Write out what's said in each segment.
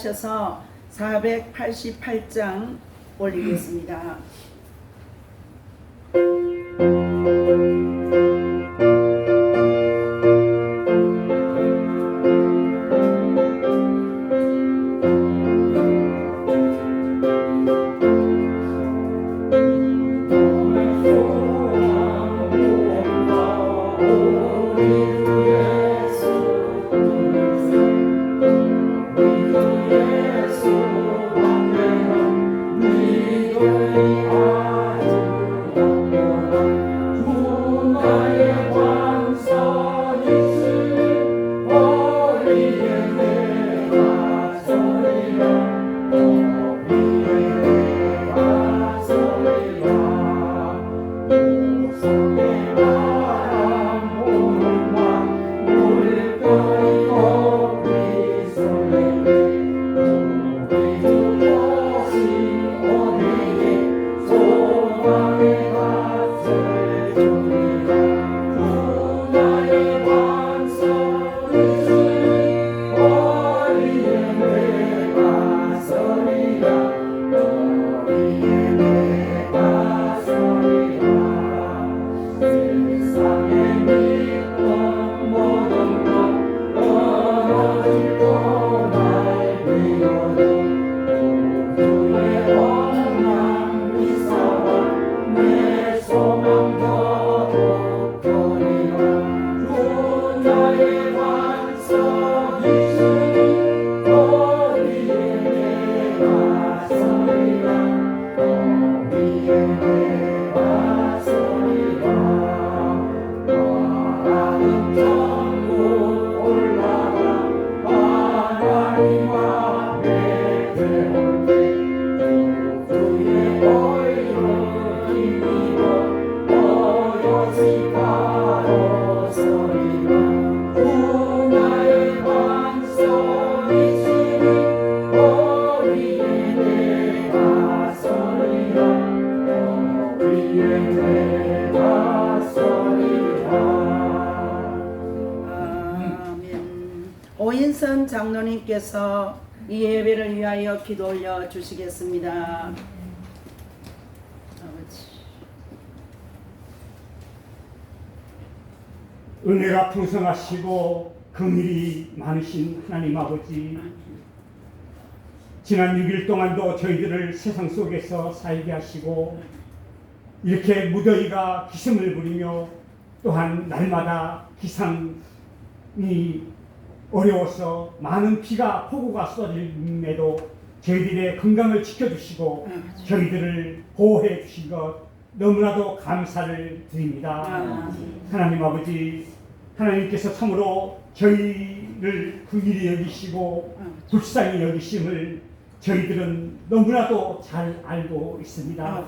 하셔서 488장 올리겠습니다. 이 예배를 위하여 기도 올려 주시겠습니다. 아버지. 은혜가 풍성하시고 긍일이 많으신 하나님 아버지 지난 6일 동안도 저희들을 세상 속에서 살게 하시고 이렇게 무더위가 기승을 부리며 또한 날마다 기상이 어려워서 많은 비가 폭우가 쏟아짐에도 저희들의 건강을 지켜주시고 저희들을 보호해 주신 것 너무나도 감사를 드립니다. 아멘. 하나님 아버지 하나님께서 참으로 저희를 긍일히 여기시고 불쌍히 여기심을 저희들은 너무나도 잘 알고 있습니다.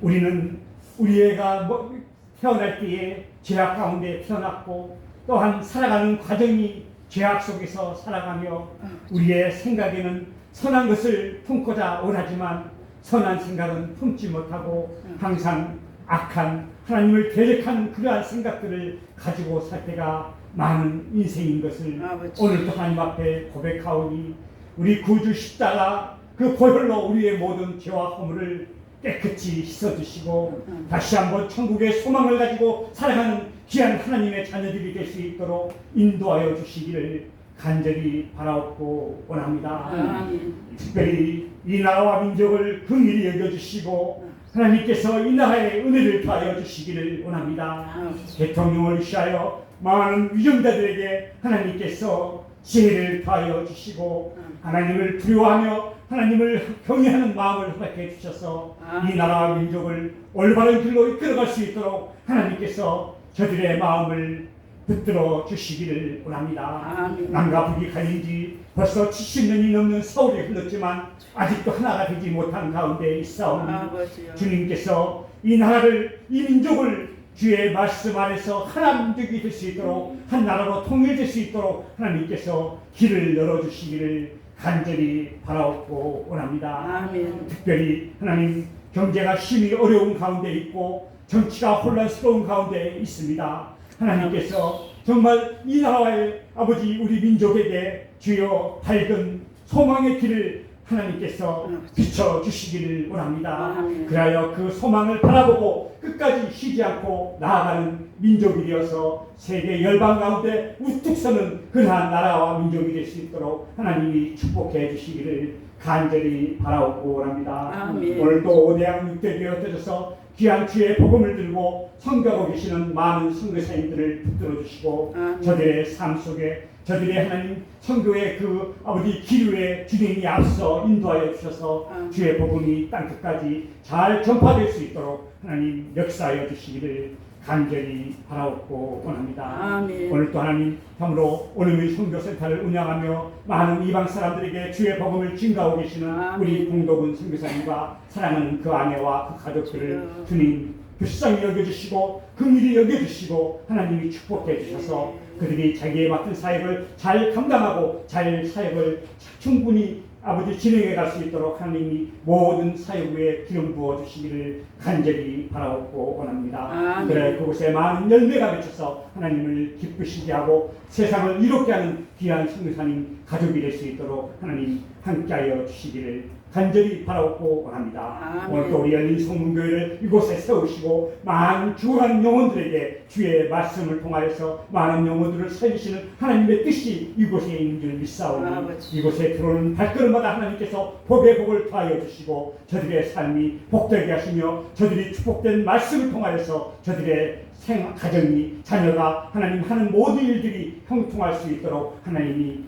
우리는 우리 애가 뭐 태어날 때에 죄악 가운데 태어났고 또한 살아가는 과정이 죄악 속에서 살아가며 우리의 생각에는 선한 것을 품고자 원하지만 선한 생각은 품지 못하고 항상 악한 하나님을 대적한 그러한 생각들을 가지고 살 때가 많은 인생인 것을 아버지. 오늘도 하나님 앞에 고백하오니 우리 구주 십자가 그 보혈로 우리의 모든 죄와 허물을 깨끗이 씻어주시고 음. 다시 한번 천국의 소망을 가지고 살아가는 귀한 하나님의 자녀들이 될 수 있도록 인도하여 주시기를 간절히 바라옵고 원합니다. 아멘. 특별히 이 나라와 민족을 긍일히 여겨주시고 하나님께서 이 나라에 은혜를 더하여 주시기를 원합니다. 아버지. 대통령을 위하여 많은 위정자들에게 하나님께서 지혜를 더하여 주시고 하나님을 두려워하며 하나님을 경외하는 마음을 허락해 주셔서 이 나라와 민족을 올바른 길로 이끌어갈 수 있도록 하나님께서 저들의 마음을 붙들어 주시기를 원합니다. 남과 북이 갈린 지 벌써 70년이 넘는 세월이 흘렀지만 아직도 하나가 되지 못한 가운데 있사오니 아버지요. 주님께서 이 나라를 이 민족을 주의 말씀 안에서 하나 민족이 될 수 있도록 한 나라로 통일될 수 있도록 하나님께서 길을 열어주시기를 간절히 바라옵고 원합니다. 아멘. 특별히 하나님 경제가 심히 어려운 가운데 있고 정치가 혼란스러운 가운데 있습니다. 하나님께서 정말 이 나라의 아버지 우리 민족에게 주여 밝은 소망의 길을 하나님께서 비춰 주시기를 원합니다. 아멘. 그리하여 그 소망을 바라보고 끝까지 쉬지 않고 나아가는 민족이 되어서 세계 열방 가운데 우뚝 서는 그러한 나라와 민족이 될 수 있도록 하나님이 축복해 주시기를 간절히 바라옵고 원합니다. 오늘도 오대양 육대교에 흩어져서 귀한 주의 복음을 들고 성교하고 계시는 많은 선교사님들을 붙들어 주시고. 저들의 삶 속에 저들의 하나님 성교의 그 아버지 기류에 주님이 앞서 인도하여 주셔서 아멘. 주의 복음이 땅 끝까지 잘 전파될 수 있도록 하나님 역사하여 주시기를 간절히 바라옵고 원합니다. 아멘. 오늘 또 하나님 참으로 오늘의 선교센터를 운영하며 많은 이방 사람들에게 주의 복음을 증가하고 계시는 아멘. 우리 공덕은 선교사님과 사랑하는 그 아내와 그 가족들을. 주님 불쌍히 여겨주시고 긍휼히 여겨주시고 하나님이 축복해 주셔서 그들이 자기의 맡은 사역을 잘 감당하고 잘 사역을 충분히 아버지 진행해 갈 수 있도록 하나님이 모든 사역 위에 기름 부어 주시기를 간절히 바라옵고 원합니다. 아멘. 그래 그곳에 많은 열매가 맺혀서 하나님을 기쁘시게 하고 세상을 이롭게 하는 귀한 성교사님 가족이 될 수 있도록 하나님 함께하여 주시기를 간절히 바라옵고 원합니다. 아멘. 오늘 또 우리 열린 성문교회를 이곳에 세우시고 많은 죽어가는 영혼들에게 주의 말씀을 통하여서 많은 영혼들을 살리시는 하나님의 뜻이 이곳에 있는 줄 믿사오니 아버지. 이곳에 들어오는 발걸음마다 하나님께서 복의 복을 더하여 주시고 저들의 삶이 복되게 하시며 저들이 축복된 말씀을 통하여서 저들의 생 가정이 자녀가 하나님 하는 모든 일들이 형통할 수 있도록 하나님이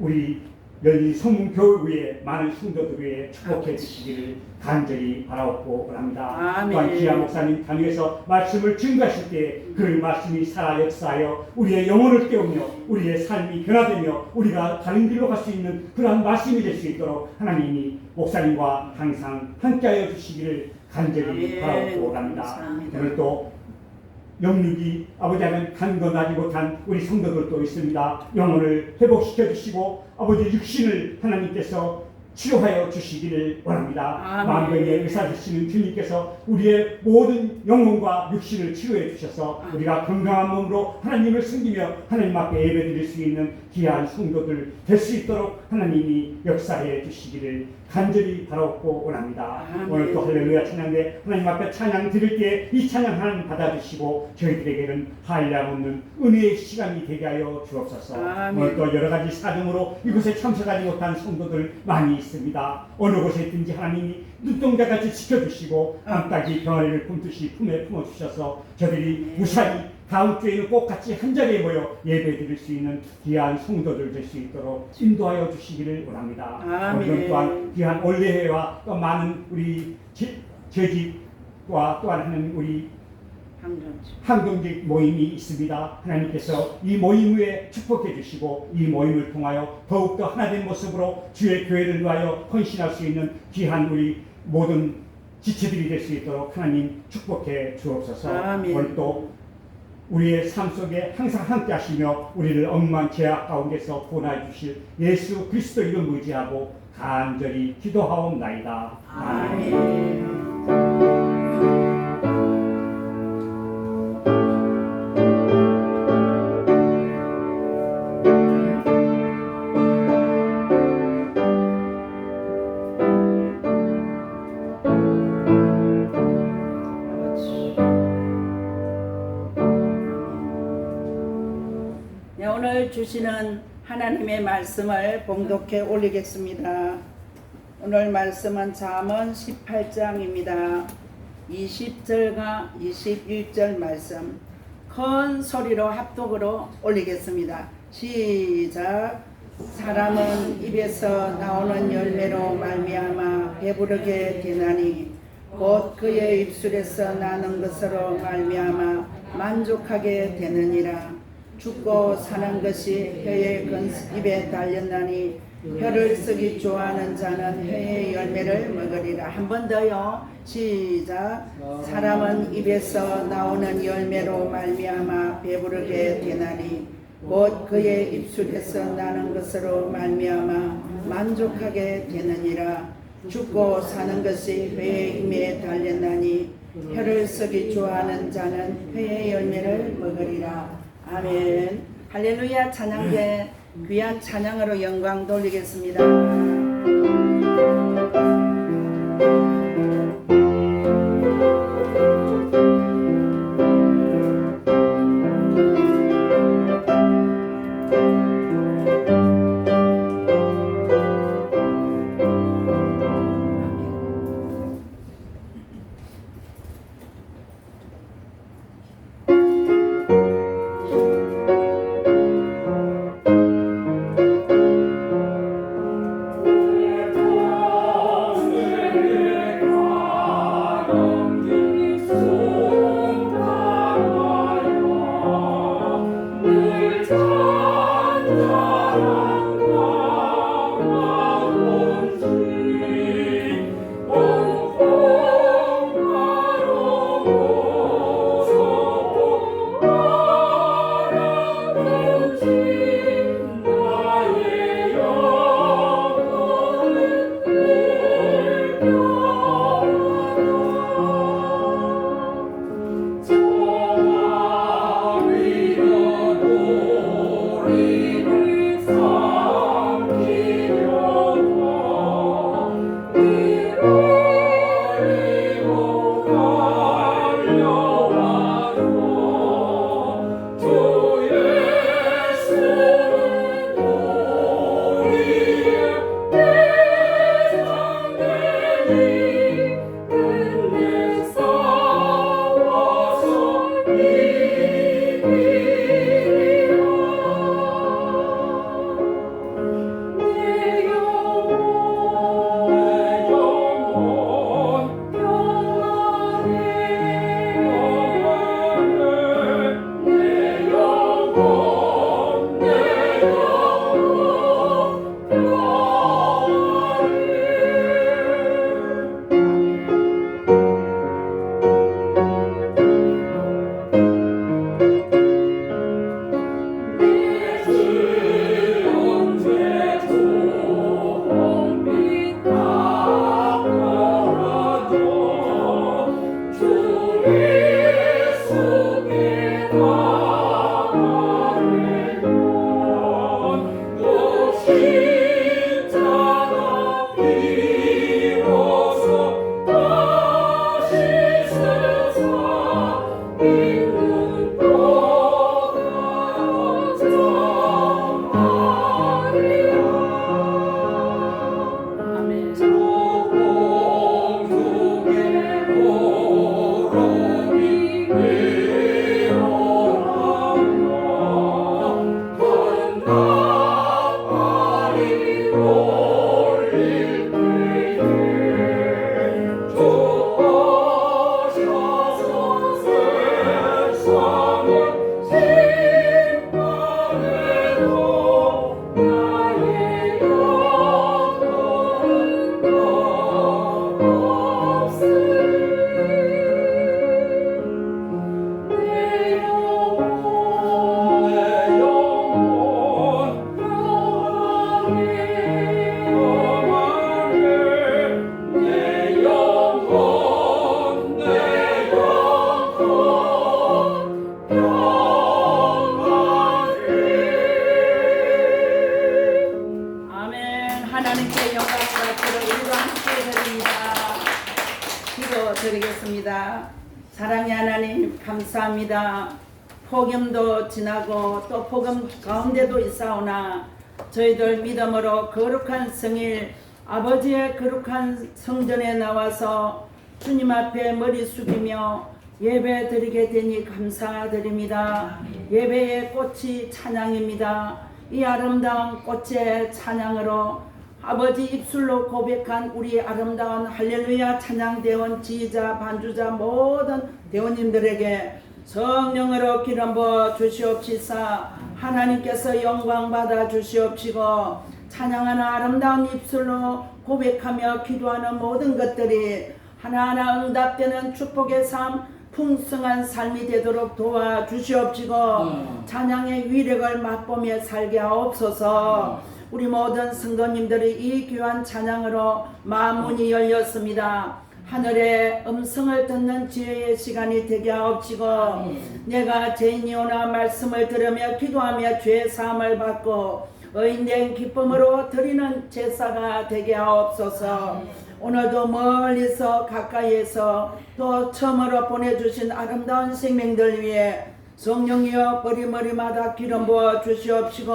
우리 열린 성문 교회에 많은 성도들 위해 축복해 주시기를 간절히 바라옵고. 아멘. 또한 기아 목사님 당에서 말씀을 증가하실 때 그 말씀이 살아 역사하여 우리의 영혼을 깨우며 우리의 삶이 변화되며 우리가 다른 길로 갈 수 있는 그러한 말씀이 될 수 있도록 하나님이 목사님과 항상 함께하여 주시기를 간절히 아멘. 바라옵고. 감사합니다. 오늘 또 영육이 아버지 하면 간건하지 못한 우리 성도들도 있습니다. 영혼을 회복시켜 주시고 아버지 육신을 하나님께서 치료하여 주시기를 원합니다. 아멘. 만병의 의사 되시는 주님께서 우리의 모든 영혼과 육신을 치료해 주셔서 아멘. 우리가 건강한 몸으로 하나님을 섬기며 하나님 앞에 예배드릴 수 있는 귀한 성도들 될 수 있도록 하나님이 역사해 주시기를 간절히 바라옵고 원합니다. 아멘. 오늘 또 할렐루야 찬양대 하나님 앞에 찬양 드릴 때 이 찬양 하나님 받아주시고 저희들에게는 한량 없는 은혜의 시간이 되게 하여 주옵소서. 아멘. 오늘 또 여러 가지 사정으로 이곳에 참석하지 못한 성도들 많이 있습니다. 어느 곳에 있든지 하나님이 눈동자같이 지켜주시고 암탉이 병아리를 품듯이 품에 품어주셔서 저들이 무사히 다음 주에는 꼭 같이 한 자리에 모여 예배 드릴 수 있는 귀한 성도들 될 수 있도록 인도하여 주시기를 원합니다. 오늘 또한 귀한 올레회와 또 많은 우리 제- 제집과 또한 하는 우리 항동직 모임이 있습니다. 하나님께서 이 모임 위에 축복해 주시고 이 모임을 통하여 더욱더 하나된 모습으로 주의 교회를 위하여 헌신할 수 있는 귀한 우리 모든 지체들이 될 수 있도록 하나님 축복해 주옵소서. 아멘. 오늘 또 우리의 삶 속에 항상 함께 하시며 우리를 엉망 죄악 가운데서 구원해 주실 예수 그리스도 이름 의지하고 간절히 기도하옵나이다. 아멘. 아멘. 주시는 하나님의 말씀을 봉독해 올리겠습니다. 오늘 말씀은 잠언 18장입니다. 20절과 21절 말씀 큰 소리로 합독으로 올리겠습니다. 시작. 사람은 입에서 나오는 열매로 말미암아 배부르게 되나니 곧 그의 입술에서 나는 것으로 말미암아 만족하게 되느니라. 죽고 사는 것이 혀의 근 입에 달렸나니 혀를 쓰기 좋아하는 자는 혀의 열매를 먹으리라. 한 번 더요. 시작. 사람은 입에서 나오는 열매로 말미암아 배부르게 되나니 곧 그의 입술에서 나는 것으로 말미암아 만족하게 되느니라. 죽고 사는 것이 회의 힘에 달렸나니 혀를 쓰기 좋아하는 자는 회의 열매를 먹으리라. 아멘. 할렐루야 찬양대 귀한 찬양으로 영광 돌리겠습니다. 폭염도 지나고 또 폭염 가운데도 있사오나 저희들 믿음으로 거룩한 성일 아버지의 거룩한 성전에 나와서 주님 앞에 머리 숙이며 예배 드리게 되니 감사드립니다. 예배의 꽃이 찬양입니다. 이 아름다운 꽃의 찬양으로 아버지 입술로 고백한 우리 아름다운 할렐루야 찬양 대원 지휘자 반주자 모든 대원님들에게 성령으로 기름 부어 주시옵시사 하나님께서 영광 받아 주시옵시고 찬양하는 아름다운 입술로 고백하며 기도하는 모든 것들이 하나하나 응답되는 축복의 삶, 풍성한 삶이 되도록 도와주시옵시고 음. 찬양의 위력을 맛보며 살게 하옵소서. 우리 모든 성도님들이 이 귀한 찬양으로 마음문이 열렸습니다. 하늘의 음성을 듣는 지혜의 시간이 되게 하옵시고 내가 죄인이오나 말씀을 들으며 기도하며 죄 사함을 받고 의인된 기쁨으로 드리는 제사가 되게 하옵소서. 오늘도 멀리서 가까이에서 또 처음으로 보내주신 아름다운 생명들 위해 성령이여 머리머리마다 기름 부어 주시옵시고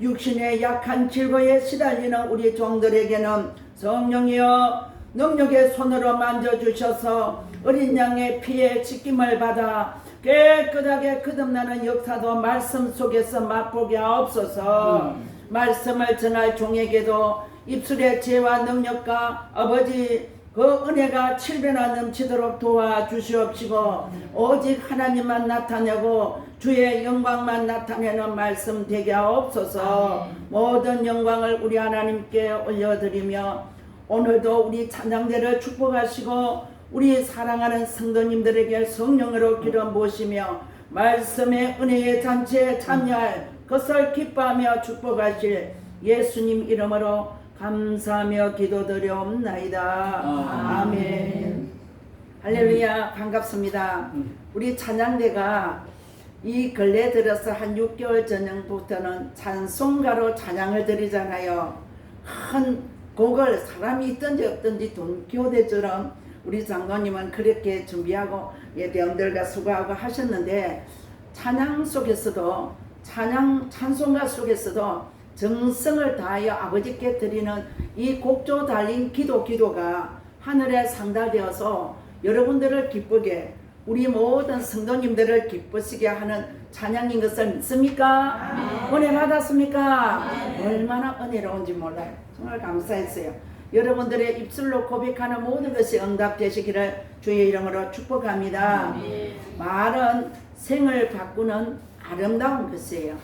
육신의 약한 질거에 시달리는 우리 종들에게는 성령이여 능력의 손으로 만져주셔서 어린 양의 피에 지킴을 받아 깨끗하게 거듭나는 역사도 말씀 속에서 맛보게 하옵소서. 말씀을 전할 종에게도 입술의 지혜와 능력과 아버지 그 은혜가 칠배나 넘치도록 도와주시옵시고 오직 하나님만 나타내고 주의 영광만 나타내는 말씀 되게 하옵소서. 모든 영광을 우리 하나님께 올려드리며 오늘도 우리 찬양대를 축복하시고 우리 사랑하는 성도님들에게 성령으로 기름 부으시며 말씀의 은혜의 잔치에 참여할 것을 기뻐하며 축복하실 예수님 이름으로 감사하며 기도드려옵나이다. 아멘. 할렐루야 반갑습니다. 우리 찬양대가 이 근래 들어서 한 6개월 전부터는 찬송가로 찬양을 드리잖아요. 큰 곡을 사람이 있든지 없든지 돈 교대처럼 우리 장로님은 그렇게 준비하고 예대원들과 수고하고 하셨는데 찬양 속에서도 찬양 찬송가 속에서도 정성을 다하여 아버지께 드리는 이 곡조 달린 기도 기도가 하늘에 상달되어서 여러분들을 기쁘게 우리 모든 성도님들을 기쁘시게 하는 찬양인 것을 믿습니까? 은혜 받았습니까? 얼마나 은혜로운지 몰라요. 정말 감사했어요. 여러분들의 입술로 고백하는 모든 것이 응답되시기를 주의 이름으로 축복합니다. 말은 생을 바꾸는 아름다운 것이에요.